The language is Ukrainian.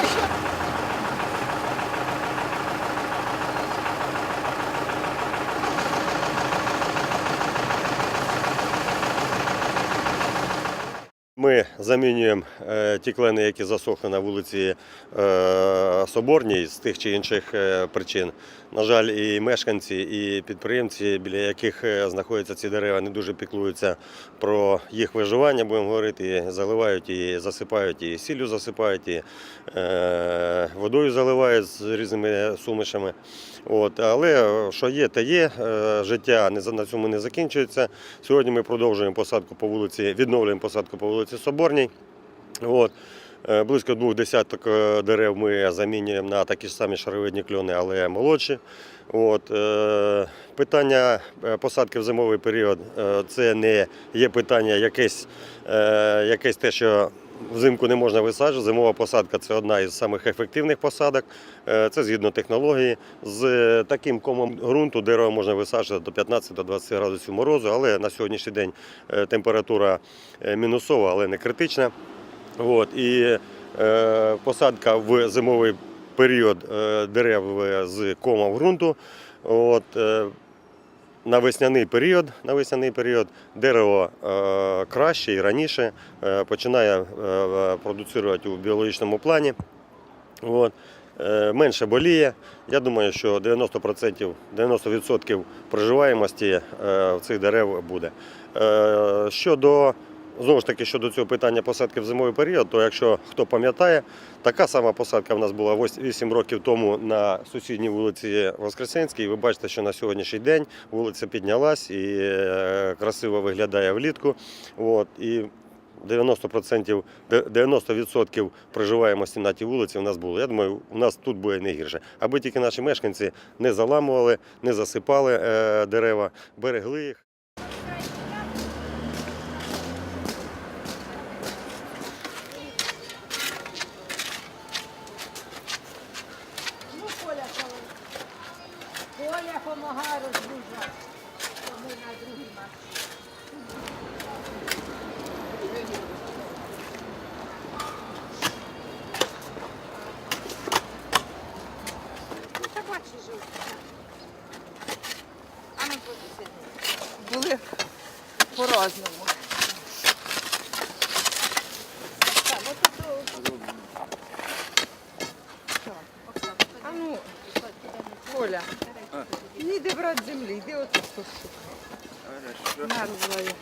Arkadaşlar. Ми замінюємо е, ті які засохли на вулиці е, Соборній з тих чи інших е, причин. На жаль, і мешканці, і підприємці, біля яких знаходяться ці дерева, не дуже піклуються про їх виживання, будемо говорити, заливають і засипають, і сіллю засипають, і водою заливають з різними сумішами. От, але що є, те є. Життя на цьому не закінчується. Сьогодні ми продовжуємо посадку по вулиці, відновлюємо посадку по вулиці Соборній. От. Е, Близько двох десяток е, дерев ми замінюємо на такі ж самі шаровидні кльони, але молодші. От, е, питання посадки в зимовий період це не є питання якесь, якесь те, що взимку не можна висаджувати. Зимова посадка це одна із самих ефективних посадок. Е, Це згідно технології. З е, таким комом ґрунту дерево можна висаджувати до 15-20 градусів морозу, але на сьогоднішній день е, температура мінусова, але не критична. От, і посадка в зимовий період дерев з комом ґрунту. От, на весняний період, на весняний період дерево е, краще і раніше е, починає е, продуцирувати у біологічному плані. От. Менше боліє. Я думаю, що 90%, 90% проживаємості в цих дерев буде. Щодо Знову ж таки, щодо цього питання посадки в зимовий період, то якщо хто пам'ятає, така сама посадка в нас була 8 років тому на сусідній вулиці Воскресенській. Ви бачите, що на сьогоднішній день вулиця піднялась і е, красиво виглядає влітку. От, і 90%, де- 90% проживаємості на тій вулиці у нас було. Я думаю, у нас тут буде не гірше. Аби тільки наші мешканці не заламували, не засипали е, дерева, берегли їх. Коля помагає розгружати. то Ми на ну, посиди. були по-разному. А ну, Оля, їди брат землі, йди отут пошукай. Мерзлої.